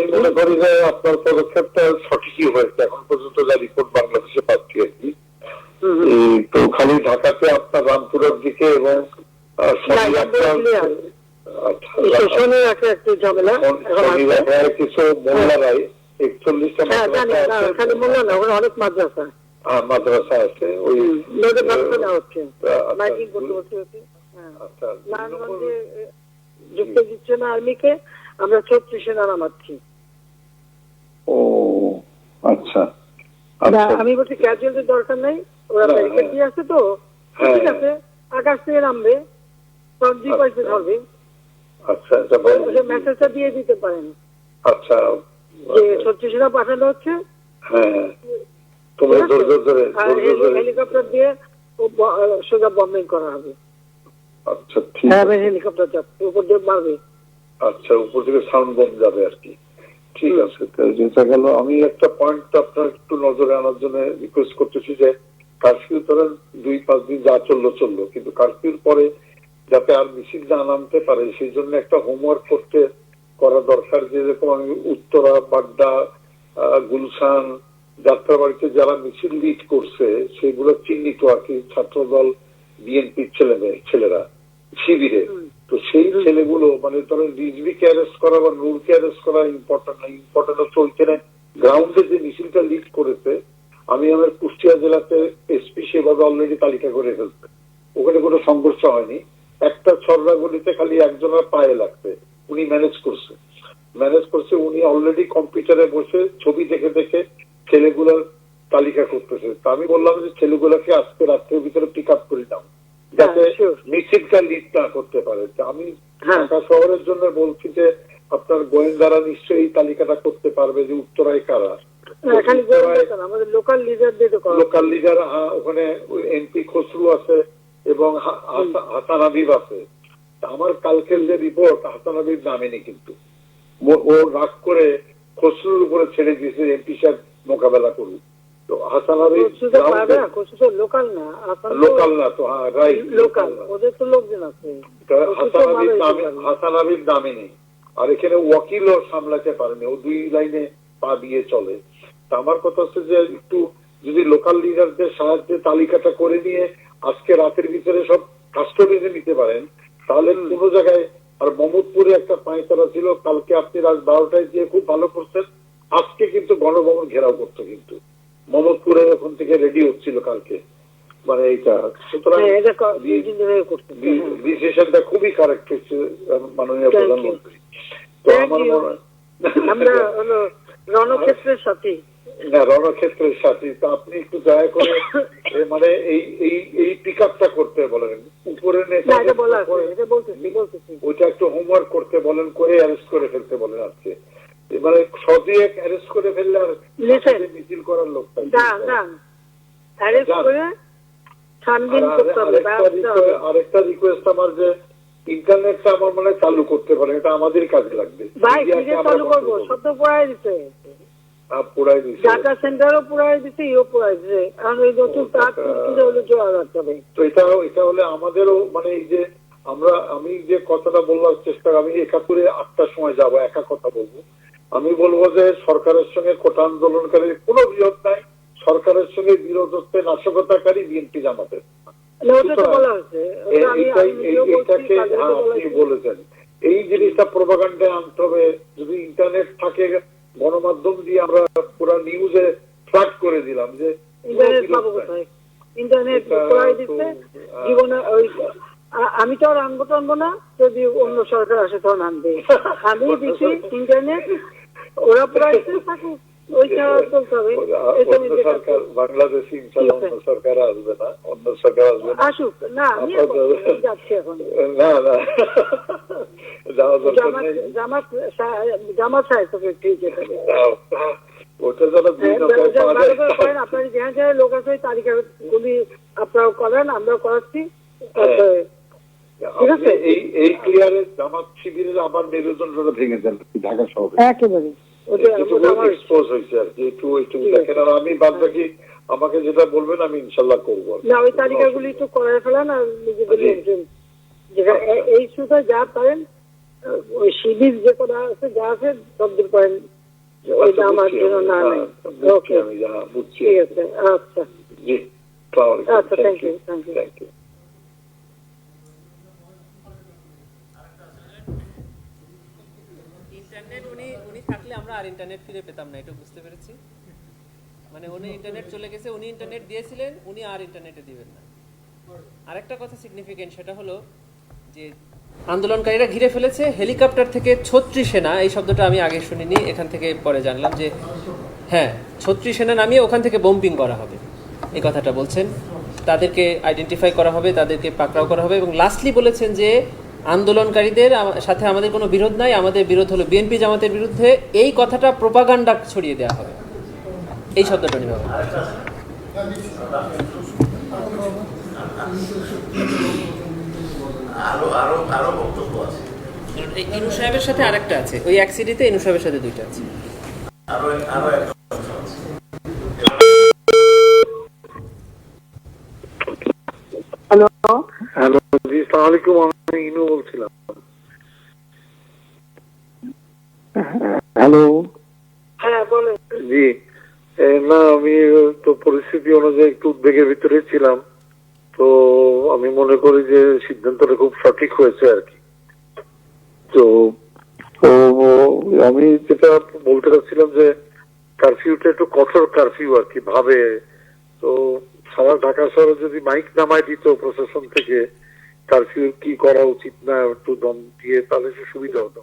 আমি মনে করি যে আপনার পদক্ষেপটা সঠিকই হয়েছে। এখন পর্যন্ত যা রিপোর্ট বাংলাদেশে পাচ্ছি আর কি। তো খালি ঢাকাতে আপনার রামপুরের দিকে এবং। আচ্ছা, কিছু মোল্লারাই একচল্লিশটা হ্যাঁ না ওখানে অনেক মাদ্রাসা। মাদ্রাসা আছে ওই হ্যাঁ। যুক্ত দিচ্ছে না আর্মিকে আমরা ছত্রিশে না নামাচ্ছি আচ্ছা। না, আচ্ছা। আমি বলছি ক্যাজুয়ালিটির দরকার নাই ওরা ব্যারিকেড হ্যাঁ। দিয়ে আছে তো হ্যাঁ, ঠিক হ্যাঁ। আছে আকাশ থেকে নামবে দুই আচ্ছা। পয়সা ধরবে। আচ্ছা মেসেজটা দিয়ে দিতে পারেন। আচ্ছা। যে পাঠানো হচ্ছে। হ্যাঁ হ্যাঁ। তোমরা ধৈর্য ধরে হেলিকপ্টার দিয়ে সোজা বম্বিং করা হবে। আচ্ছা ঠিক হ্যাঁ আছে। হেলিকপ্টার যাচ্ছে উপর দিয়ে মারবে। আচ্ছা উপর থেকে সাউন্ড বম যাবে আর কি। ঠিক আছে যেটা গেল, আমি একটা পয়েন্ট আপনার একটু নজরে আনার জন্য রিকোয়েস্ট করতেছি যে কারফিউ ধরেন দুই, পাঁচ দিন যা চলল চলল কিন্তু কারফিউর পরে যাতে আর মিছিল না নামতে পারে, সেই জন্য একটা হোমওয়ার্ক করতে করা দরকার যেরকম আমি উত্তরা, বাড্ডা গুলশান, যাত্রাবাড়িতে যারা মিছিল লিড করছে, সেগুলো চিহ্নিত আর কি ছাত্রদল বিএনপির ছেলে মেয়ে ছেলেরা, শিবিরে। তো সেই ছেলেগুলো মানে ধরেন রিজভিকে অ্যারেস্ট করা বা নূরকে অ্যারেস্ট করা ইম্পর্টেন্ট না ইম্পর্টেন্ট হচ্ছে ওইখানে গ্রাউন্ডে যে মিছিলটা লিড করেছে আমি আমার কুষ্টিয়া জেলাতে এসপি সেভাবে অলরেডি তালিকা করে ফেলছে। ওখানে কোনো সংঘর্ষ হয়নি। একটা ছড়রা গলিতে খালি একজনের পায়ে লাগছে উনি ম্যানেজ করছে। ম্যানেজ করছে উনি অলরেডি কম্পিউটারে বসে ছবি দেখে দেখে ছেলেগুলোর তালিকা করতেছে। তা আমি বললাম যে ছেলেগুলোকে আজকে রাত্রের ভিতরে পিক আপ করে দাও। যাতে হ্যাঁ, sure. মিছিলটা লিড না করতে পারে। আমি হ্যাঁ। ঢাকা শহরের জন্য বলছি যে আপনার গোয়েন্দারা নিশ্চয়ই তালিকাটা করতে পারবে যে উত্তরায় কারা? লোকাল লোকাল লিডার ওখানে এমপি খসরু আছে এবং হাসান হাবিব আছে। আমার কালকের যে রিপোর্ট হাসান হাবিব নামেনি কিন্তু। ও রাগ করে খসরুর উপরে ছেড়ে দিয়েছে এমপি সাহেব মোকাবেলা করুক। তো হাসান তো লোকাল না লোকাল না তো হ্যাঁ রাইট লোকাল ওদের তো লোকজন আছে। হাসান নামে হাসান নামে নেই। আর এখানে ওয়াকিলও সামলাতে পারেনি ও দুই লাইনে পা দিয়ে চলে। তা আমার কথা হচ্ছে যে একটু যদি লোকাল লিডারদের সাহায্যে তালিকাটা করে নিয়ে আজকে রাতের ভিতরে সব কাস্টডিতে নিতে পারেন তাহলে কোনো জায়গায় আর মমদপুরে একটা পাঁচতারা ছিল কালকে আপনি রাত বারোটায় দিয়ে খুব ভালো করছেন আজকে কিন্তু গণভবন ঘেরাও করতো কিন্তু। মমদপুরে ওখান থেকে রেডি হচ্ছিল কালকে। মানে এইটা। সুতরাং হ্যাঁ করতেছে হ্যাঁ। ডিসিশনটা খুবই কারেক্ট হচ্ছে মাননীয় প্রধানমন্ত্রী। তো আমার মনে আমরা হলো রণক্ষেত্রের সাথে। না রণক্ষেত্রের সাথে। তো আপনি একটু দয়া করে মানে এই এই এই পিক আপটা করতে বলেন। উপরে ওইটা একটু হোমওয়ার্ক করতে বলেন করে অ্যারেস্ট করে ফেলতে বলেন আজকে। মানে সদিয়েক অ্যারেস্ট করে ফেললে আর. করার লোকটা দান দান অ্যারেস্ট করে ছানবিন করতে হবে আরেকটা রিকোয়েস্ট আমার যে ইন্টারনেটটা আমার মনে চালু করতে পারে এটা আমাদের কাজে লাগবে। ভাই চালু করব। সব তো দিছে। ডাটা সেন্টারও দিছে। ইও দিছে। ওই নতুন তার হলে রাখতে হবে। তো এটা এটা হলে আমাদেরও মানে এই যে আমরা আমি যে কথাটা বলবার চেষ্টা আমি একাত্তরে আটটার সময় যাব একা কথা বলব। আমি বলব যে সরকারের সঙ্গে কোটা আন্দোলনকারী কোনো বিরোধ নাই। সরকারের সঙ্গে বিরোধত্বে নাশকতাকারী বিএনপি জামাতের হ্যাঁ আপনি বলেছেন। এই জিনিসটা প্রোপাগান্ডায় আনতে হবে। যদি ইন্টারনেট থাকে গণমাধ্যম দিয়ে আমরা পুরো নিউজে ট্র্যাক করে দিলাম যে ইন্টারনেট বিরোধ ইন্টারনেট আহ, জীবনে ওই আমি তো আর আনব টানবো না। যদি অন্য সরকার আসে তখন আনবে। আমি দিচ্ছি ইন্টারনেট ওরা দিচ্ছে থাকুক ওইটা চলতে হবে। অন্য সরকার বাংলাদেশে ইনশাল্লাহ অন্য সরকার আসবে না। অন্য সরকার আসবে না। আসুক। না যাওয়া দরকার নেই। জামাত ঠিক ওটা যায়। করেন আপনার যেখানে লোক আছে তালিকাগুলি আপনারাও করেন আমরাও করাচ্ছি। হ্যাঁ। তারপরে ঠিক আছে? এই এই ক্লিয়ারে জামাত শিবিরের আবার মেরুদণ্ডটা ভেঙে দেন ঢাকা শহরে। একেবারে আমি বাদ বাকি আমাকে যেটা বলবেন আমি ইনশাল্লাহ করব। না ওই তালিকাগুলি একটু করে ফেলেন আর নিজেদের লোকজন এই শুধু যা পারেন ওই শিবির যে করা আছে যা আছে পয়েন্ট ওইটা আমার জন্য না হ্যাঁ, নেই ওকে আমি যা বুঝছি ঠিক আছে আচ্ছা। আচ্ছা, thank you. Thank you internet উনি উনি থাকলে আমরা আর ইন্টারনেট ফিরে পেতাম না এটা বুঝতে পেরেছি? মানে উনি ইন্টারনেট চলে গেছে, উনি ইন্টারনেট দিয়েছিলেন, উনি আর ইন্টারনেটে দিবেন না। আরেকটা কথা সিগনিফিকেন্ট সেটা হলো যে আন্দোলনকারীরা ঘিরে ফেলেছে হেলিকপ্টার থেকে ছত্রিশ সেনা, এই শব্দটা আমি আগে শুনিনি, এখান থেকে পরে জানলাম যে হ্যাঁ ছত্রিশ সেনা নামিয়ে ওখান থেকে বোম্পিং করা হবে। এই কথাটা বলছেন। তাদেরকে আইডেন্টিফাই করা হবে, তাদেরকে পাকড়াও করা হবে এবং লাস্টলি বলেছেন যে আন্দোলনকারীদের সাথে আমাদের কোনো বিরোধ নাই। আমাদের বিরোধ হলো বিএনপি জামাতের বিরুদ্ধে এই কথাটা প্রোপাগান্ডা ছড়িয়ে দেওয়া হবে। এই শব্দটা করেছেন। আরও আরও আরও বক্তব্য আছে। এই ইনু সাহেবের সাথে আরেকটা আছে। ওই এক সিডিতে ইনু সাহেবের সাথে দুইটা আছে। আরও আরও একটা আছে। হ্যালো হ্যালো জি সালাম আলাইকুম। ইনু বলছিলাম। হ্যালো? হ্যাঁ বলেন। জি। না আমি তো পরিস্থিতি অনুযায়ী একটু উদ্বেগের ভিতরে ছিলাম। তো আমি মনে করি যে সিদ্ধান্তটা খুব সঠিক হয়েছে আর কি। তো তো আমি যেটা বলতে চাচ্ছিলাম যে কারফিউটা একটু কঠোর কারফিউ আর কি ভাবে। তো সারা ঢাকা শহরে যদি মাইক নামায় দিত প্রশাসন থেকে কারফিউ কি করা উচিত না একটু দম দিয়ে তাহলে সে সুবিধা হতো।